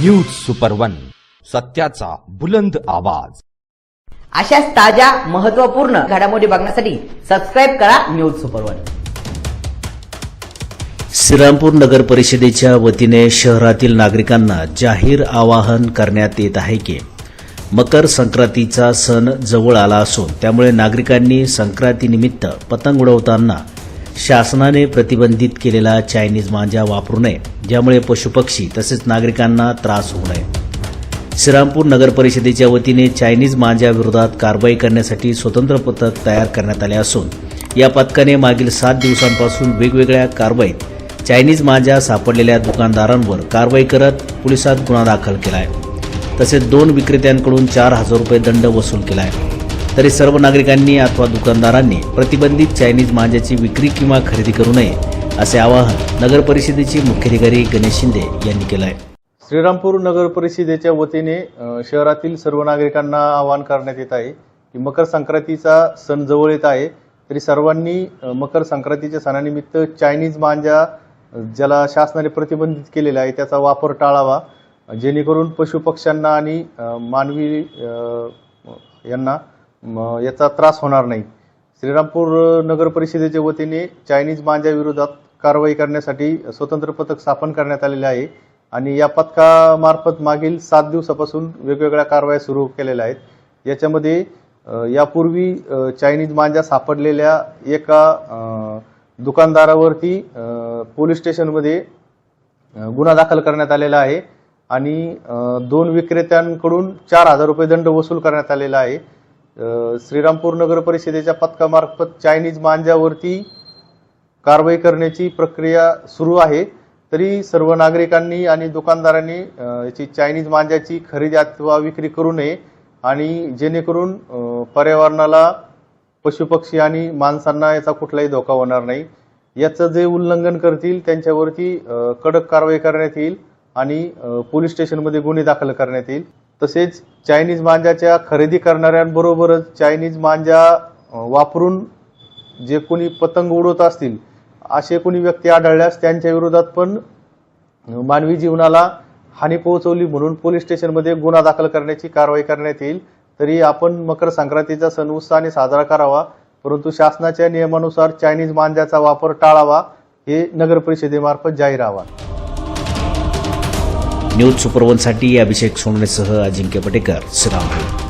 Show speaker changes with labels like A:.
A: News super one सत्याचा बुलंद आवाज.
B: अशाच ताज्या महत्त्वपूर्ण घडामोडी बघण्यासाठी सबस्क्राईब करा न्यूज सुपर वन
C: श्रीरामपूर नगर परिषदेच्या वतीने शहरातील नागरिकांना जाहीर आवाहन करण्यात येत आहे की मकर संक्रांतीचा सण जवळ आला असून त्यामुळे नागरिकांनी संक्रांतीनिमित्त पतंग उडवताना शासनाने प्रतिबंधित केलेला चायनीज मांजा वापरू नये ज्यामुळे पशुपक्षी तसेच नागरिकांना त्रास होऊ नये. श्रीरामपूर नगर परिषदेच्या वतीने चायनीज मांजाविरोधात कारवाई करण्यासाठी स्वतंत्र पथक तयार करण्यात आले असून या पथकाने मागील सात दिवसांपासून वेगवेगळ्या कारवाईत चायनीज मांजा सापडलेल्या दुकानदारांवर कारवाई करत पोलिसात गुन्हा दाखल केला आहे तसेच दोन विक्रेत्यांकडून चार हजार रुपये दंड वसूल केला आहे तरी सर्व नागरिकांनी अथवा दुकानदारांनी प्रतिबंधित चायनीज मांज्याची विक्री किंवा खरेदी करू नये असे आवाहन नगर परिषदेचे मुख्याधिकारी गणेश शिंदे यांनी केलं आहे
D: श्रीरामपूर नगर परिषदेच्या वतीने शहरातील सर्व नागरिकांना आवाहन करण्यात येत आहे की मकर संक्रांतीचा सण जवळ येत आहे तरी सर्वांनी मकर संक्रांतीच्या सणानिमित्त चायनीज मांजा ज्याला शासनाने प्रतिबंधित केलेला आहे त्याचा वापर टाळावा जेणेकरून पशुपक्ष्यांना आणि मानवी यांना याचा त्रास होणार नाही. श्रीरामपूर नगर परिषदेच्या वतीने चायनीज मांजाविरोधात कारवाई करण्यासाठी स्वतंत्र पथक स्थापन करण्यात आलेले आहे आणि या पथकामार्फत मागील सात दिवसापासून वेगवेगळ्या कारवाया सुरू केलेल्या आहेत. याच्यामध्ये यापूर्वी चायनीज मांजा सापडलेल्या एका दुकानदारावरती पोलीस स्टेशनमध्ये गुन्हा दाखल करण्यात आलेला आहे आणि दोन विक्रेत्यांकडून चार हजार रुपये दंड वसूल करण्यात आलेला आहे. श्रीरामपूर नगर परिषदेच्या पथकामार्फत चायनीज मांजावरती कारवाई करण्याची प्रक्रिया सुरू आहे. तरी सर्व नागरिकांनी आणि दुकानदारांनी याची चायनीज मांजाची खरेदी अथवा विक्री करू नये आणि जेणेकरून पर्यावरणाला पशुपक्षी आणि माणसांना याचा कुठलाही धोका होणार नाही. याचं जे उल्लंघन करतील त्यांच्यावरती कडक कारवाई करण्यात येईल आणि पोलीस स्टेशनमध्ये गुन्हे दाखल करण्यात येईल. तसेच चायनीज मांजाच्या खरेदी करणाऱ्यांबरोबरच चायनीज मांजा वापरून जे कोणी पतंग उडवत असतील असे कोणी व्यक्ती आढळल्यास त्यांच्या विरोधात पण मानवी जीवनाला हानी पोहोचवली म्हणून पोलीस स्टेशनमध्ये गुन्हा दाखल करण्याची कारवाई करण्यात येईल. तरी आपण मकर संक्रांतीचा सण उत्साहाने साजरा करावा परंतु शासनाच्या नियमानुसार चायनीज मांजाचा वापर टाळावा हे नगर परिषदेमार्फत जाहीर आवा
C: न्यूज सुपरवनसाठी अभिषेक सोनवणेसह अजिंक्य पटेकर श्रीरामपूर.